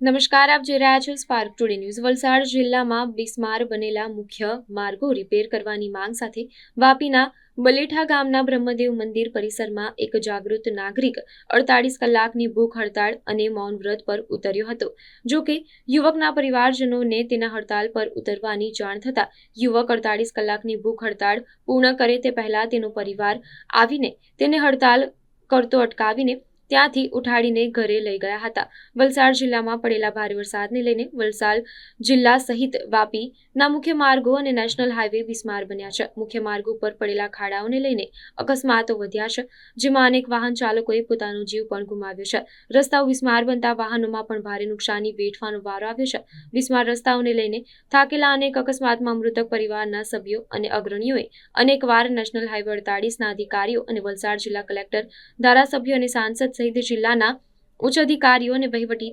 નમસ્કાર, આપ જોઈ રહ્યા છો સ્પાર્ક ટુડે ન્યૂઝ વલસાડ જિલ્લામાં બિસ્માર બનેલા મુખ્ય માર્ગો રિપેર કરવાની માંગ સાથે વાપીના બલેઠા ગામના બ્રહ્મદેવ મંદિર પરિસરમાં એક જાગૃત નાગરિક અડતાળીસ કલાકની ભૂખ હડતાળ અને મૌન વ્રત પર ઉતર્યો હતો. જો કે, યુવકના પરિવારજનોને તેના હડતાળ પર ઉતરવાની જાણ થતાં યુવક અડતાળીસ કલાકની ભૂખ હડતાળ પૂર્ણ કરે તે પહેલા તેનો પરિવાર આવીને તેને હડતાળ કરતો અટકાવીને ત્યાંથી ઉઠાડીને ઘરે લઈ ગયા હતા. વલસાડ જિલ્લામાં પડેલા ભારે વરસાદને લઈને વલસાડ જિલ્લા સહિત વાપીના મુખ્ય માર્ગો અને નેશનલ હાઈવે બિસ્માર બન્યા છે. મુખ્ય માર્ગ ઉપર પડેલા ખાડાઓને લઈને અકસ્માતો વધ્યા છે, જેમાં અનેક વાહન ચાલકોએ પોતાનો જીવ પણ ગુમાવ્યો છે. રસ્તાઓ બિસ્માર બનતા વાહનોમાં પણ ભારે નુકસાની વેઠવાનો વારો આવ્યો છે. બિસ્માર રસ્તાઓને લઈને થાકેલા અનેક અકસ્માતમાં મૃતક પરિવારના સભ્યો અને અગ્રણીઓએ અનેકવાર નેશનલ હાઈવે અડતાળીસના અધિકારીઓ અને વલસાડ જિલ્લા કલેક્ટર ધારાસભ્યો અને સાંસદ સહિત જિલ્લાના ઉચ્ચ અધિકારીઓ અને વહીવટી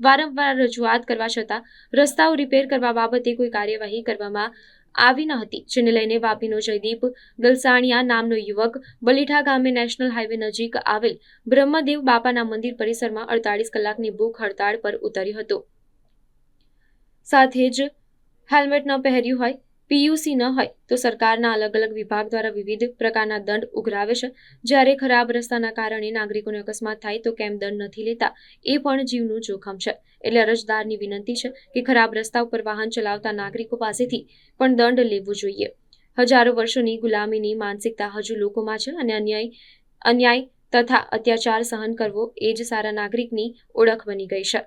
વારંવાર રજૂઆત કરવા છતાં રસ્તાઓ રિપેર કરવા બાબતે કોઈ કાર્યવાહી કરવામાં આવી ન હતી, જેને લઈને વાપીનો જયદીપ દલસાણિયા નામનો યુવક બલીઠા ગામે નેશનલ હાઈવે નજીક આવેલ બ્રહ્મદેવ બાપાના મંદિર પરિસરમાં અડતાળીસ કલાકની ભૂખ હડતાળ પર ઉતર્યો હતો. સાથે જ હેલ્મેટ ન પહેર્યું હોય પીયુસી ન હોય તો સરકારના અલગ અલગ વિભાગ દ્વારા વિવિધ પ્રકારના દંડ ઉઘરાવે છે. જ્યારે ખરાબ રસ્તાના કારણે નાગરિકોને અકસ્માત થાય તો કેમ દંડ નથી લેતા? એ પણ જીવનું જોખમ છે. એટલે અરજદારની વિનંતી છે કે ખરાબ રસ્તા ઉપર વાહન ચલાવતા નાગરિકો પાસેથી પણ દંડ લેવો જોઈએ. હજારો વર્ષોની ગુલામીની માનસિકતા હજુ લોકોમાં છે અને અન્યાય અન્યાય તથા અત્યાચાર સહન કરવો એ જ સારા નાગરિકની ઓળખ બની ગઈ છે.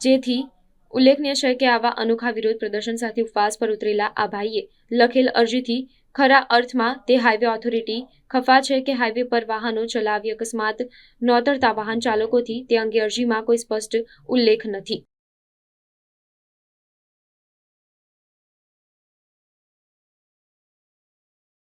જેથી ઉલ્લેખનીય છે કે આવા અનોખા વિરોધ પ્રદર્શન સાથે ઉપવાસ પર ઉતરેલા આ ભાઈએ લખેલ અરજીથી ખરા અર્થમાં તે હાઈવે ઓથોરિટી ખફા છે કે હાઈવે પર વાહનો ચલાવી અકસ્માત, નોતરતા વાહન ચાલકોથી તે અંગે અરજીમાં કોઈ સ્પષ્ટ ઉલ્લેખ નથી.